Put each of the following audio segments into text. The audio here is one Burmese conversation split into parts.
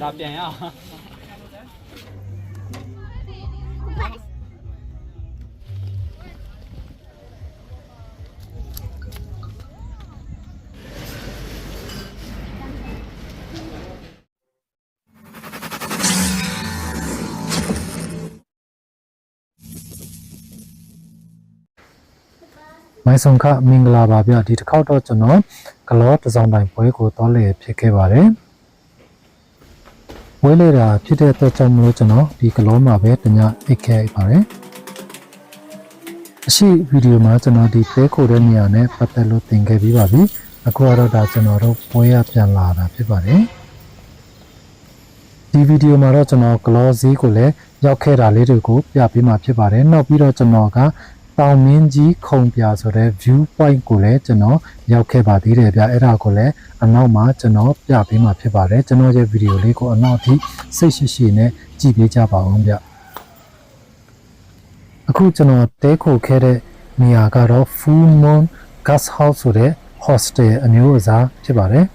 ဒါပြန်ရအောင်မိုင်းဆုံခမင်္ဂလာပါဗျဒီတစ်ခေါက်တော့ကျွန်တော်ဂလောတစ်စောင်းတိုင်းပွဲကိုသွားလေဖြစ်ခဲ့ပါတယ် ဝဲလေတာဖြစ်တဲ့အတွက်ကြောင့်မလို့ကျွန်တော်ဒီဂလောမှာပဲတညအိတ်ခဲ့ပါတယ်အရှိဗီဒီယိုမှာကျွန်တော်ဒီပဲခိုတဲ့နေရာနဲ့ပတ်သက်လို့သင်ခဲ့ပြီးပါပြီအခုကတော့ဒါကျွန်တော်တို့ပွဲရပြန်လာတာဖြစ်ပါတယ်ဒီဗီဒီယိုမှာတော့ကျွန်တော်ဂလောဈေးကိုလည်းရောက်ခဲ့တာလေးတွေကိုပြပေးမှာဖြစ်ပါတယ်နောက်ပြီးတော့ကျွန်တော်က တောင်မင်းကြီးခုံပြဆိုတဲ့ view point ကိုလည်းကျွန်တော်ရောက်ခဲ့ပါသေးတယ်ဗျအဲ့ဒါကိုလည်းအနောက်မှာကျွန်တော်ပြပေးမှာဖြစ်ပါတယ်ကျွန်တော်ရဲ့ဗီဒီယိုလေးကိုအနောက်အထိစိတ်ရှိရှိနဲ့ကြည့်ပေးကြပါအောင်ဗျအခုကျွန်တော်တဲခိုခဲ့တဲ့နေရာကတော့ Full Moon Guest House ဆိုတဲ့ hostel အမျိုးအစားဖြစ်ပါတယ်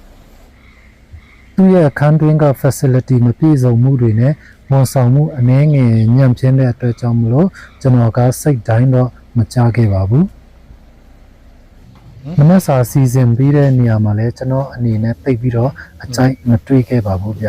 သူ့ရဲ့အခန်းတွင်းက facility မပြည့်စုံမှုတွေနဲ့ဝန်ဆောင်မှုအနည်းငယ်ညံ့ဖျင်းတဲ့အတွက်ကြောင့်မလို့ကျွန်တော်ကစိတ်တိုင်းတော့ မကြခဲ့ပါဘူးမနက်စာစီစဉ်ပြီးတဲ့နေရာမှာလဲကျွန်တော်အနေနဲ့တိတ်ပြီးတော့အကြိုက်မတွေ့ခဲ့ပါဘူးဗျ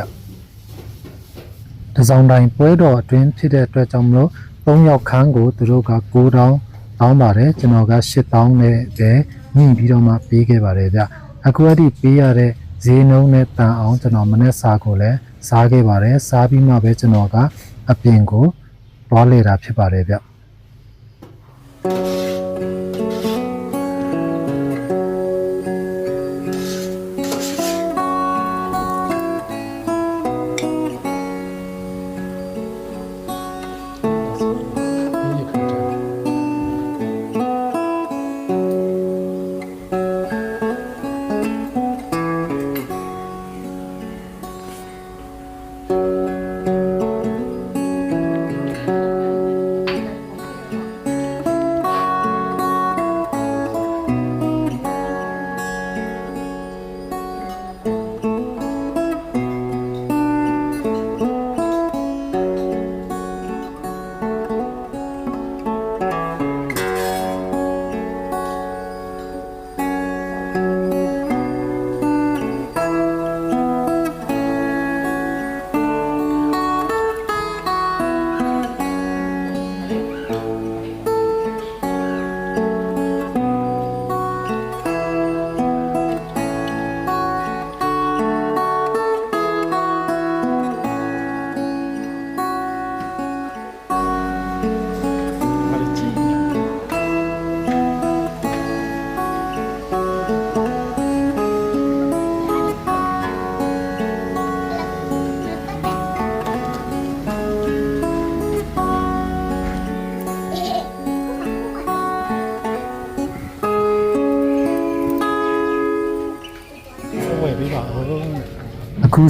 တစောင်းတိုင်းပွဲတော်အတွင်းဖြစ်တဲ့အတွက်ကြောင့်မလို့၃ယောက်ခန်းကိုသူတို့က9တောင်းတောင်းပါတယ်ကျွန်တော်က10တောင်းနဲ့ပဲညှိပြီးတော့မှပေးခဲ့ပါတယ်ဗျအခုအထိပေးရတဲ့ဈေးနှုန်းနဲ့တန်အောင်ကျွန်တော်မနေ့စာကိုလည်းစားခဲ့ပါတယ်စားပြီးမှပဲကျွန်တော်ကအပြင်ကိုသွားလေတာဖြစ်ပါတယ်ဗျ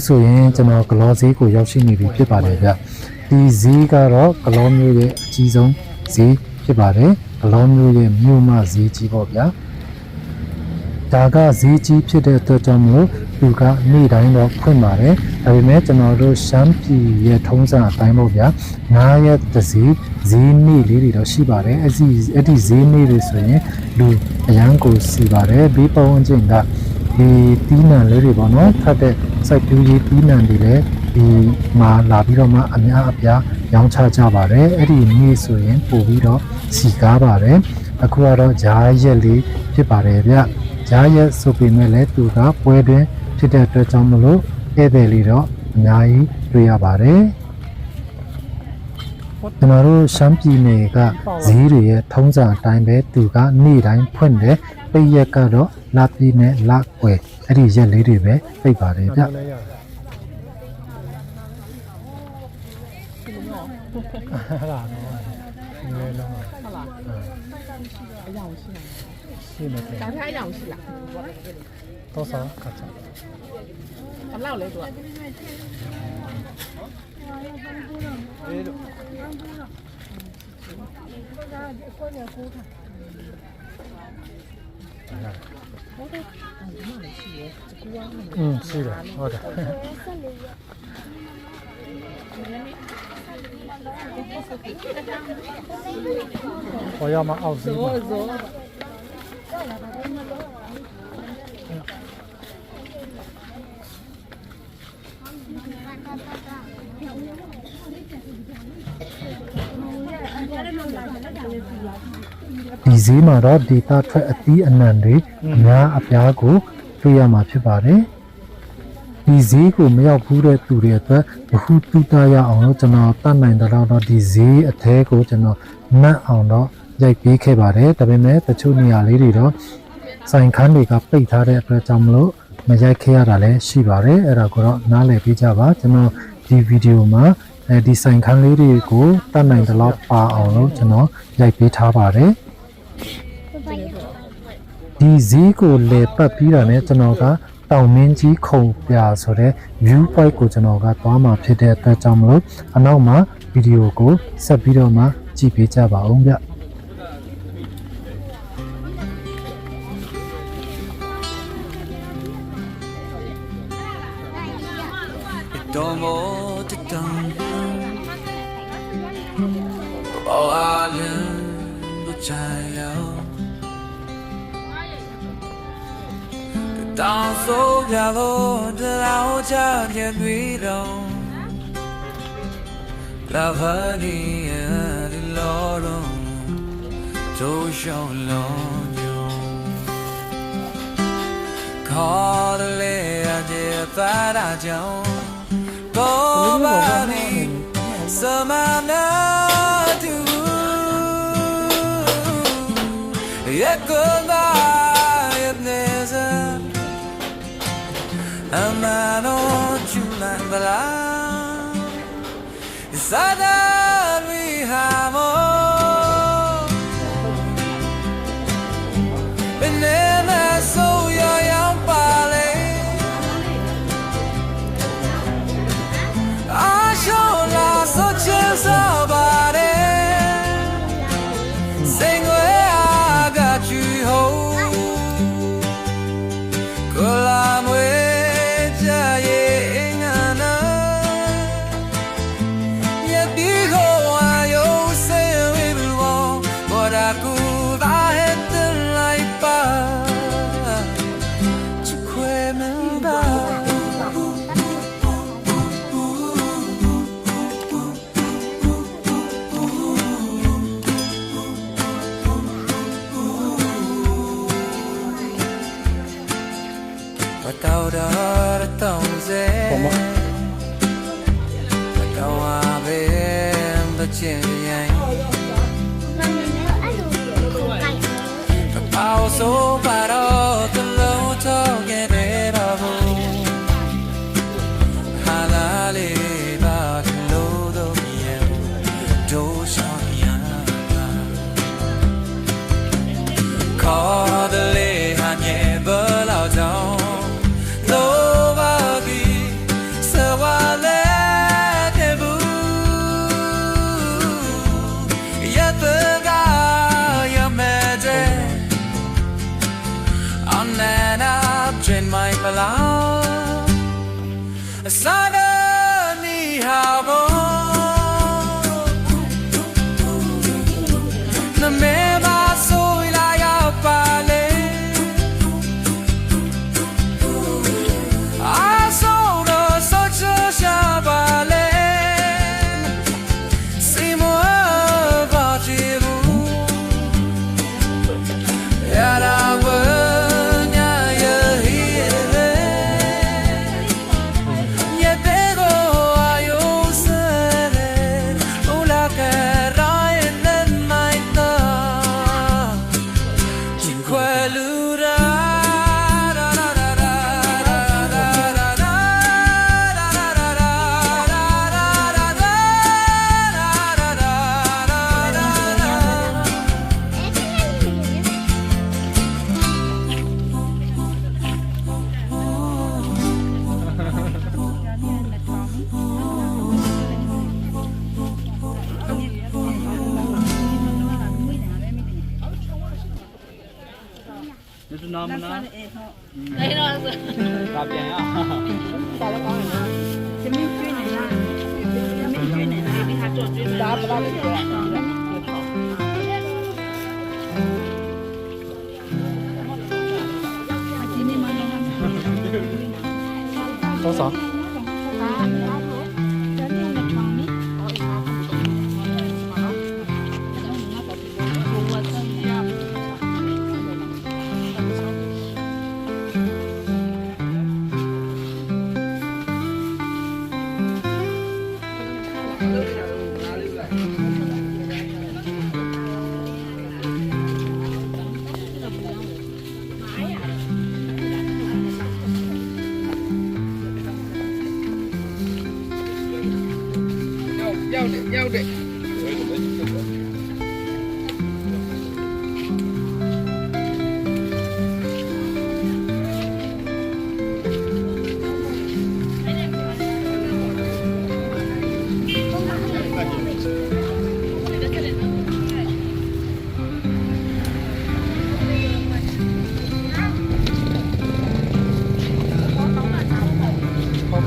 ဆိုရင်ကျွန်တော်ဂလောဈေးကိုရောက်ရှိနေပြီဖြစ်ပါတယ်ဗျဒီဈေးကတော့ဂလောမျိုးရဲ့အကြီးဆုံးဈေးဖြစ်ပါတယ်ဂလောမျိုးရဲ့မြို့မဈေးကြီးပေါ့ဗျာဒါကဈေးကြီးဖြစ်တဲ့အတွက်ကြောင့်မလို့သူကနေ့တိုင်းတော့ဖွင့်ပါတယ်ဒါပေမဲ့ကျွန်တော်တို့ရှမ်းပြည်ရဲ့ထုံးစံအတိုင်းပေါ့ဗျာ9ရက်တစ်ဈေးဈေးနေ့လေးတွေတော့ရှိပါတယ်အဲ့ဒီအဲ့ဒီဈေးနေ့တွေဆိုရင်လူအရန်ကိုစီပါတယ်ဘေးပတ်ဝန်းကျင်က ဒီတီးနှံလေးတွေပေါ့နော်ထပ်တဲ့စိုက်ပျိုးရေးတီးနှံတွေလည်းဒီမှာလာပြီးတော့မှအများအပြားရောင်းချကြပါတယ်အဲ့ဒီနေ့ဆိုရင်ပို့ပြီးတော့စီကားပါတယ်အခုကတော့ဂျားရက်လေးဖြစ်ပါတယ်ဗျဂျားရက်ဆိုပေမဲ့လည်းသူကပွဲတွင်ဖြစ်တဲ့အတွက်ကြောင့်မလို့ဧည့်သည်လေးတော့အများကြီးတွေ့ရပါတယ်ကျွန်တော်တို့ရှမ်းပြည်နယ်ကဈေးတွေရဲ့ထုံးစံအတိုင်းပဲသူကနေ့တိုင်းဖွင့်တယ်ပိတ်ရက်ကတော့ လပြည့်နဲ့လကွယ်အဲ့ဒီရက်လေးတွေပဲပိတ်ပါတယ်ဗျလည်းရတယ်အဲ့ဒါတော့ဒီလေလုံးဟုတ်လားအယောင်ရှိလားရှင်းနေတယ်ဒါထားအယောင်ရှိလားတော့စားခါချာဘယ်လောက်လဲသူကအေးလို့ဟုတ်တယ်အဲ့ဒီမှာလည်းရှိရဲ 嗯，是的，好的。我要买奥数。 ဒီဈေးမှာတော့ဒေတာထွက်အသီးအနှံတွေအများအပြားကိုတွေ့ရမှာဖြစ်ပါတယ်ဒီဈေးကိုမရောက်ဘူးတဲ့သူတွေအတွက်ဘ ഹു တုတရအောင်လို့ကျွန်တော်တတ်နိုင်တဲ့တော့ဒီဈေးအသေးကိုကျွန်တော်နတ်အောင်တော့ရိုက်ပေးခဲ့ပါတယ်ဒါပေမဲ့တချို့နေရာလေးတွေတော့ဆိုင်ခန်းတွေကပိတ်ထားတဲ့အတွက်ကြောင့်မလို့မရိုက်ခဲ့ရတာလည်းရှိပါတယ်အဲ့ဒါကိုတော့နားလည်ပေးကြပါကျွန်တော်ဒီဗီဒီယိုမှာအဲဒီဆိုင်ခန်းလေးတွေကိုတတ်နိုင်တဲ့လောက်ပါအောင်လို့ကျွန်တော်ရိုက်ပေးထားပါတယ် ဒီဈေးကိုလေပတ်ပြီးတာနဲ့ကျွန်တော်ကတောင်မင်းကြီးခုံပြဆိုတဲ့ view point ကိုကျွန်တော်ကသွားမှာဖြစ်တဲ့အတွက်ကြောင့်မလို့အနောက်မှာဗီဒီယိုကိုဆက်ပြီးတော့မှကြည့်ပေးကြပါဦးဗျ 当 sol 角落的老家田里头，老河里的老龙走小老牛，靠的累啊的白大脚，高把你什么那土，越过。And I don't want you like the light. Yes, I. So 바로 들러오게 되라고 하나를 바글로도 미에 도전이야 거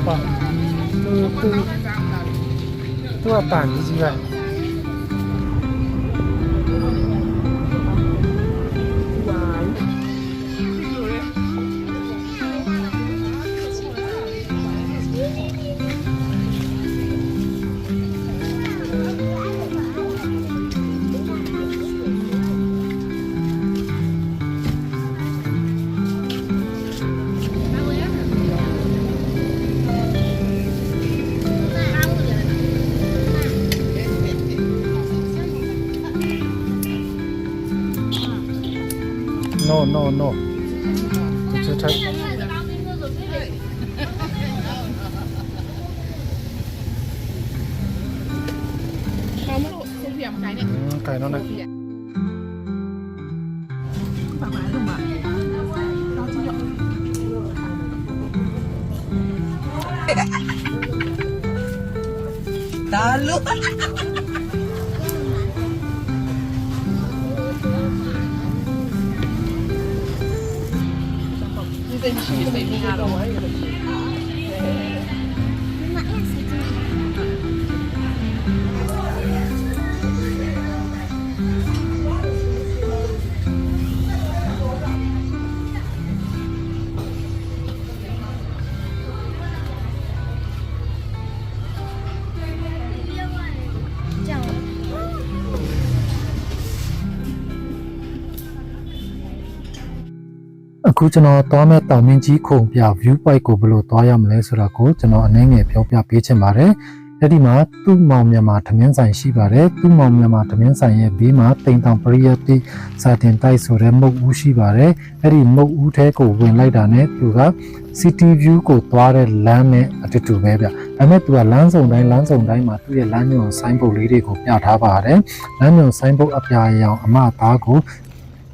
ป่ะคือคือตัวต่างจริงๆ ပါပါလို့မှာတော့ကြည့်ရဒီစိတ်ရှိစိတ် အဲ့လိုရှိအခုကျွန်တော်သွားမဲ့တောင်မင်းကြီးခုံပြ view point ကိုဘယ်လိုသွားရမလဲဆိုတာကိုကျွန်တော်အနည်းငယ်ပြောပြပေးချင်ပါတယ်။အဲ့ဒီမှာသူ့မောင်မြန်မာထမင်းဆိုင်ရှိပါတယ်။သူ့မောင်မြန်မာထမင်းဆိုင်ရဲ့ဘေးမှာတိမ်တောင်ပရိယတ်တိစာတင်တိုက်ဆိုတဲ့မုတ်ဦးရှိပါတယ်။အဲ့ဒီမုတ်ဦးထဲကိုဝင်လိုက်တာနဲ့သူက city view ကိုသွားတဲ့လမ်းနဲ့အတူတူပဲဗျ။ဒါပေမဲ့သူကလမ်းစုံတိုင်းလမ်းစုံတိုင်းမှာသူ့ရဲ့လမ်းညွန်ဆိုင်းပုတ်လေးတွေကိုပြထားပါတယ်။လမ်းညွန်ဆိုင်းပုတ်အပြာရောင်အမသားကို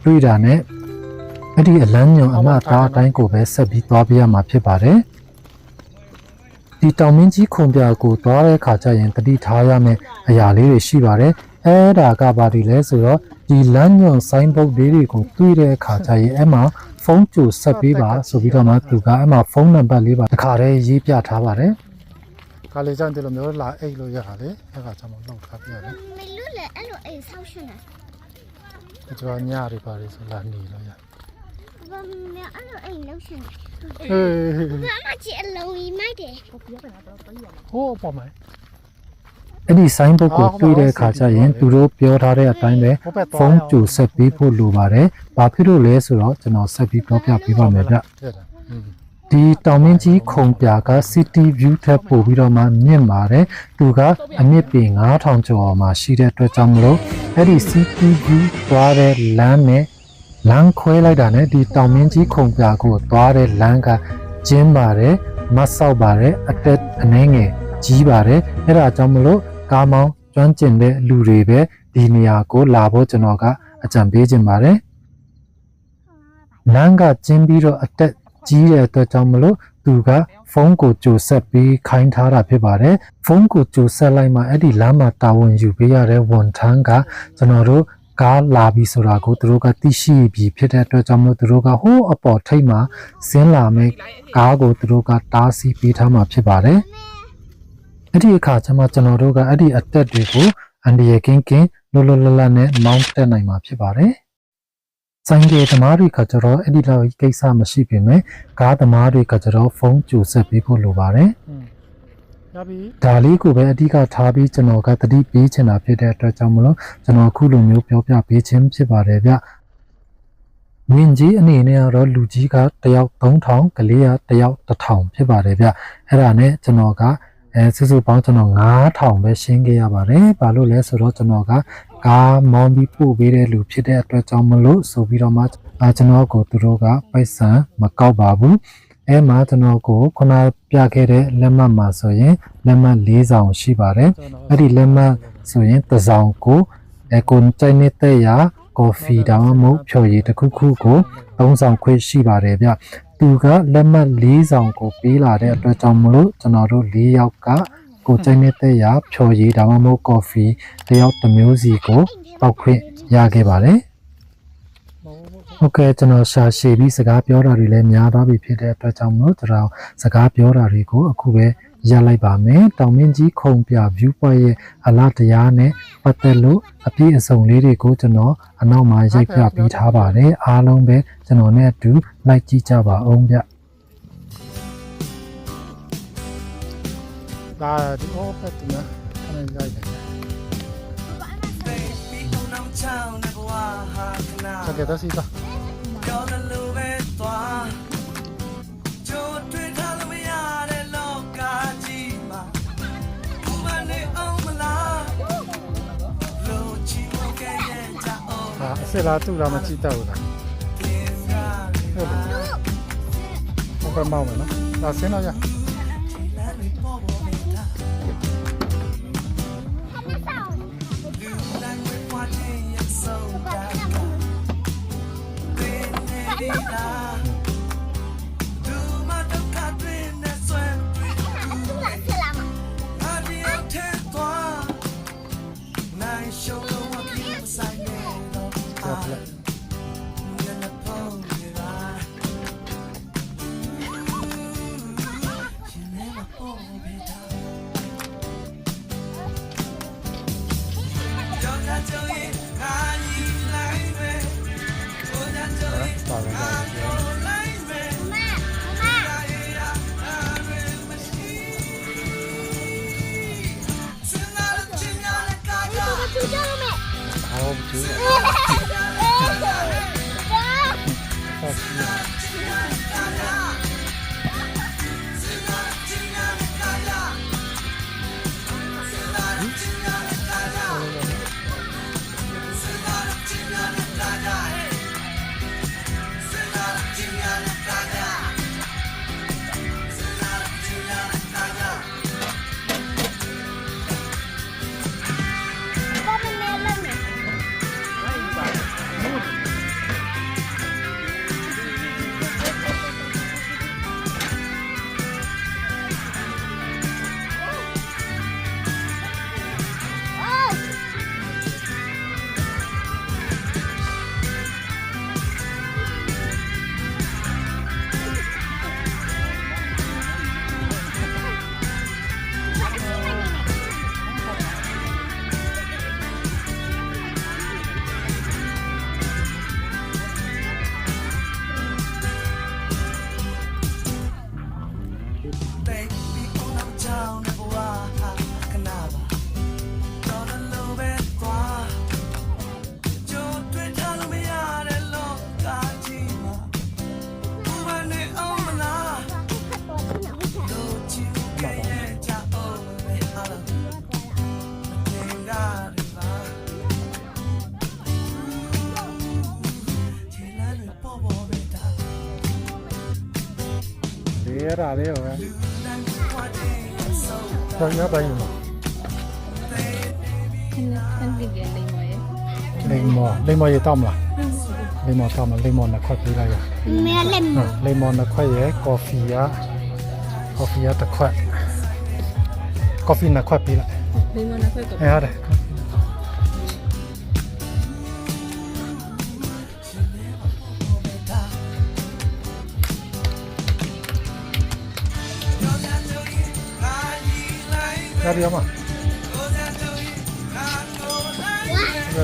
တွေ့တာနဲ့ အဲ့ဒီအလန်းညွန်အမသားအတိုင်းကိုပဲဆက်ပြီးသွားပြရမှာဖြစ်ပါတယ်ဒီတောင်မင်းကြီးခုံပြကိုသွားတဲ့ခါကျရင်တတိထားရမယ်အရာလေးတွေရှိပါတယ်အဲ့ဒါကဘာတွေလဲဆိုတော့ဒီလမ်းညွန်ဆိုင်းဘုတ်လေးတွေကိုတွေ့တဲ့အခါကျရင်အဲ့မှာဖုန်းကြိုဆက်ပေးပါဆိုပြီးတော့မှသူကအဲ့မှာဖုန်းနံပါတ်လေးပါတခါတည်းရေးပြထားပါတယ်။ကလေးကြောင့်ဒီလိုမျိုးလာအိတ်လို့ရတာလေ။အဲ့ကကြောင့်မလုပ်ထားပြရတယ်။မလူလေအဲ့လိုအိတ်ဆောက်ရှင်တာ။ကျွန်တော်ညတွေပါလေဆိုလာနေလို့ရတယ်။ 我没有俺录哎，录去了。 ။ဟေး 我俺姐录一买的。 ဟိုးပေါ်မယ် အဲ့ဒီဆိုင်းဘုတ်ကိုတွေ့တဲ့အခါကျရင်သူတို့ပြောထားတဲ့အတိုင်းပဲ ။ဟိုဘက် ဖုန်းကြိုဆက်ပေးဖို့လိုပါတယ်ဘာဖြစ်လို့လဲဆိုတော့ကျွန်တော်ဆက်ပြီးပြောပြပေးပါမယ်ဗျ တဲ့တာ။อืม ဒီတောင်မင်းကြီးခုံပြက city view ထက်ပို့ပြီးတော့မှမြင့်ပါတယ်သူကအမြင့်ပေ9000ကျော်မှာရှိတဲ့အတွက်ကြောင့်မလို့အဲ့ဒီ city view သွားတဲ့လမ်းနဲ့ လမ်းခွဲလိုက်တာနဲ့ဒီတောင်မင်းကြီးခုံပြကိုသွားတဲ့လမ်းကကျင်းပါတယ်မတ်ဆောက်ပါတယ်အတက်အနှဲငယ်ကြီးပါတယ်အဲ့ဒါကြောင့်မလို့ကားမောင်းကျွမ်းကျင်တဲ့လူတွေပဲဒီနေရာကိုလာဖို့ကျွန်တော်ကအကြံပေးခြင်းပါတယ်လမ်းကကျင်းပြီးတော့အတက်ကြီးတဲ့အတွက်ကြောင့်မလို့သူကဖုန်းကိုကြိုဆက်ပြီးခိုင်းထားတာဖြစ်ပါတယ်ဖုန်းကိုကြိုဆက်လိုက်မှအဲ့ဒီလမ်းမှာတာဝန်ယူပေးရတဲ့ဝန်ထမ်းကကျွန်တော်တို့ ကားလာပြီဆိုတာကိုသူတို့ကသိရှိပြီးဖြစ်တဲ့အတွက်ကြောင့်မလို့သူတို့ကဟိုးအပေါ်ထိပ်မှာဆင်းလာမယ့်ကားကိုသူတို့ကတားဆီးပေးထားမှာဖြစ်ပါတယ်အဲ့ဒီအခါကျမှကျွန်တော်တို့ကအဲ့ဒီအတက်တွေကိုအန်ဒီရကင်းကင်းလွတ်လွတ်လပ်လပ်နဲ့မောင်းတက်နိုင်မှာဖြစ်ပါတယ်ဆိုင်ကယ်သမားတွေကကျတော့အဲ့ဒီလောက်ကိစ္စမရှိပေမဲ့ကားသမားတွေကကျတော့ဖုန်းကြိုဆက်ပေးဖို့လိုပါတယ်ရပြီ ဒါလေးကိုပဲအဓိကထားပြီးကျွန်တော်ကတတိပေးချင်တာဖြစ်တဲ့အတွက်ကြောင့်မလို့ကျွန်တော်အခုလိုမျိုးပြောပြပေးခြင်းဖြစ်ပါတယ်ဗျ။မြင့်ကြီးအနေနဲ့ကတော့လူကြီးကတယောက်3000ကလေးကတယောက်1000ဖြစ်ပါတယ်ဗျ။အဲ့ဒါနဲ့ကျွန်တော်ကအဲစုစုပေါင်းကျွန်တော်9000ပဲရှင်းခဲ့ရပါတယ်။ဘာလို့လဲဆိုတော့ကျွန်တော်ကကားမောင်းပြီးပို့ပေးတဲ့လူဖြစ်တဲ့အတွက်ကြောင့်မလို့ဆိုပြီးတော့မှအာကျွန်တော်ကိုသူတို့ကပိုက်ဆံမကောက်ပါဘူး။ အဲမှာကျွန်တော်ကိုခုနပြခဲ့တဲ့လက်မှတ်မှာဆိုရင်လက်မှတ်၄ဆောင်ရှိပါတယ်။အဲ့ဒီလက်မှတ်ဆိုရင်တစ်ဆောင်ကိုအဲကိုကြိုက်နေတဲ့ရာကော်ဖီတောင်မဟုတ်ဖြော်ရည်တစ်ခုခုကို၃ဆောင်ခွင့်ရှိပါတယ်ဗျ။သူကလက်မှတ်၄ဆောင်ကိုပေးလာတဲ့အတွက်ကြောင့်မလို့ကျွန်တော်တို့၄ယောက်ကကိုကြိုက်နေတဲ့ရာဖြော်ရည်တောင်မဟုတ်ကော်ဖီတစ်ယောက်တစ်မျိုးစီကိုပောက်ခွင့်ရခဲ့ပါတယ်။ ဟုတ်ကဲ့ကျွန်တော်ရှာရှည်ပြီးစကားပြောတာတွေလည်းများသွားပြီဖြစ်တဲ့အတွက်ကြောင့်မလို့ကျွန်တော်စကားပြောတာတွေကိုအခုပဲရလိုက်ပါမယ်တောင်မင်းကြီးခုံပြ view point ရဲ့အလားတရားနဲ့ပတ်သက်လို့အပြည့်အစုံလေးတွေကိုကျွန်တော်အနောက်မှာရိုက်ပြပေးထားပါတယ်အားလုံးပဲကျွန်တော်နဲ့အတူလိုက်ကြည့်ကြပါအောင်ဗျဒါဒီ all pet နော်ခဏရိုက်တယ် Saqueta así, está. ပြောသလိုပဲသွားကြိုးတွေ့ထားလို့မရတဲ့လောကကြီးမှာဘူမနေအောင်မလားလိုချင်မကဲရဲ့ကြအောင် Ah, ese la tu la machita una. ဒီစား Open mouth, ¿no? La cena ya. ဟုတ်ပြီ Baby, ဒီရတာလေးဟော Lu lan kwa de so. တော့ရပါရင်ခန်းကြည့်ကြလိမ့်မယ်လိမ္မောလိမ္မောရတောင်းမလားလိမ္မောတောင်းမလိမ္မောနှစ်ခွက်ပေးလိုက်ရ没来ဟုတ်လိမ္မောနှစ်ခွက်ရယ်ကော်ဖီရကော်ဖီရတစ်ခွက်ကော်ဖီနှစ်ခွက်ပေးလိုက်လိမ္မာနှစ်ခွက်ကအဲဟုတ်တယ် やる山これ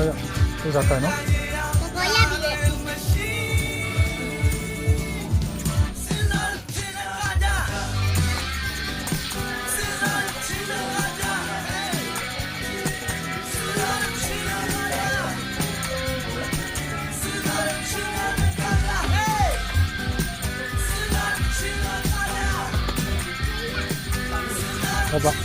これ高いの好吧。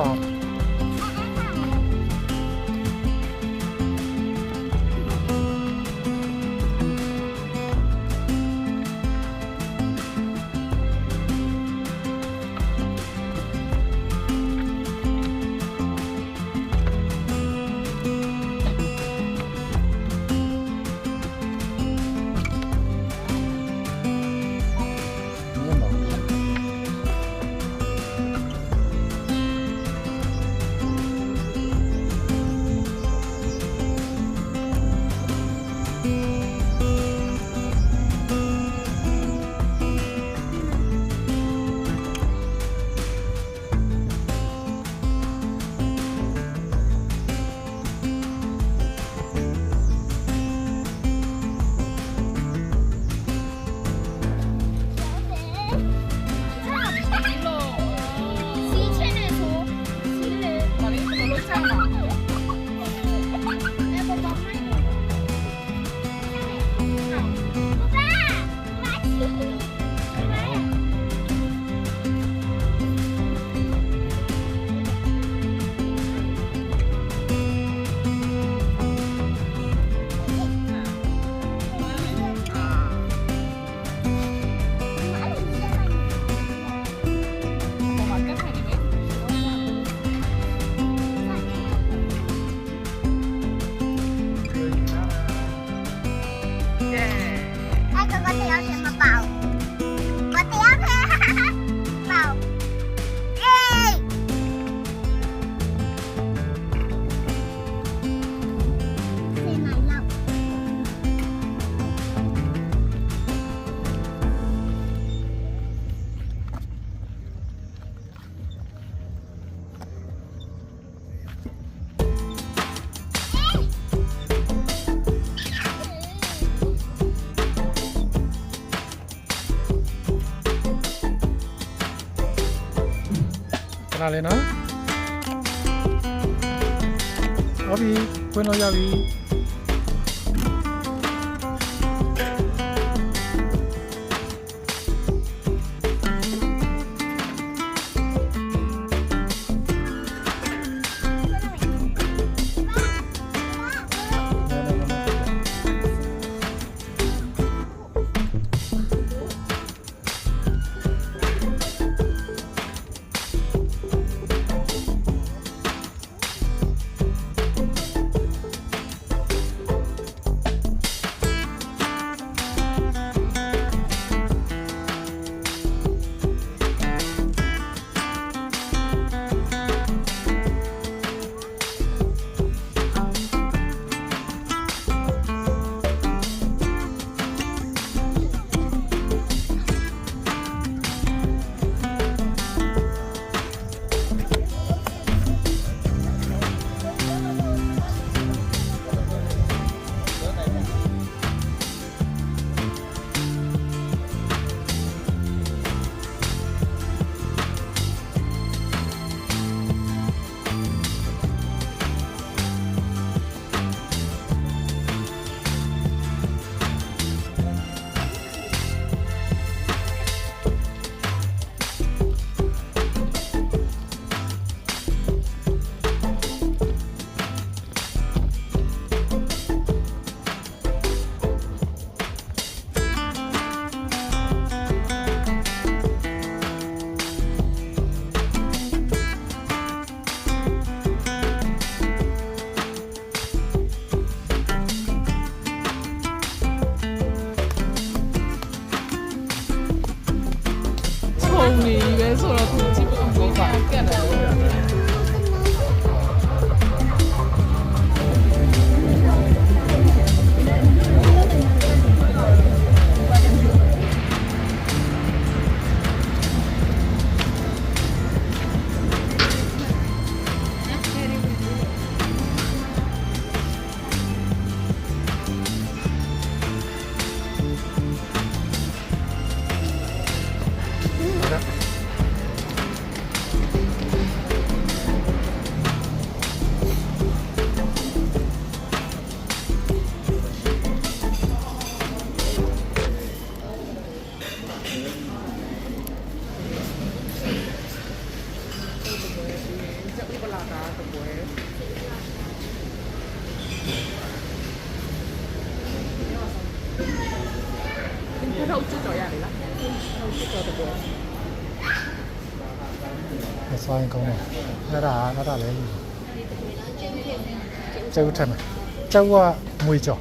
啊 နားလဲနော်ဟုတ်ပြီခွင့်လို့ရပြီ ကလဲကျုပ်ထက်မယ်ကျုပ်ကငွေကြော်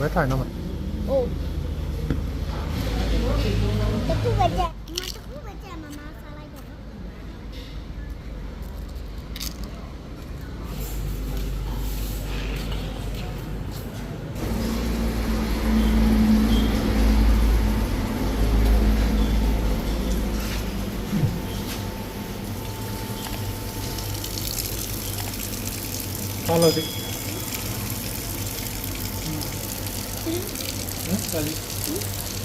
我来看你能不 Hein, Salut. Salut.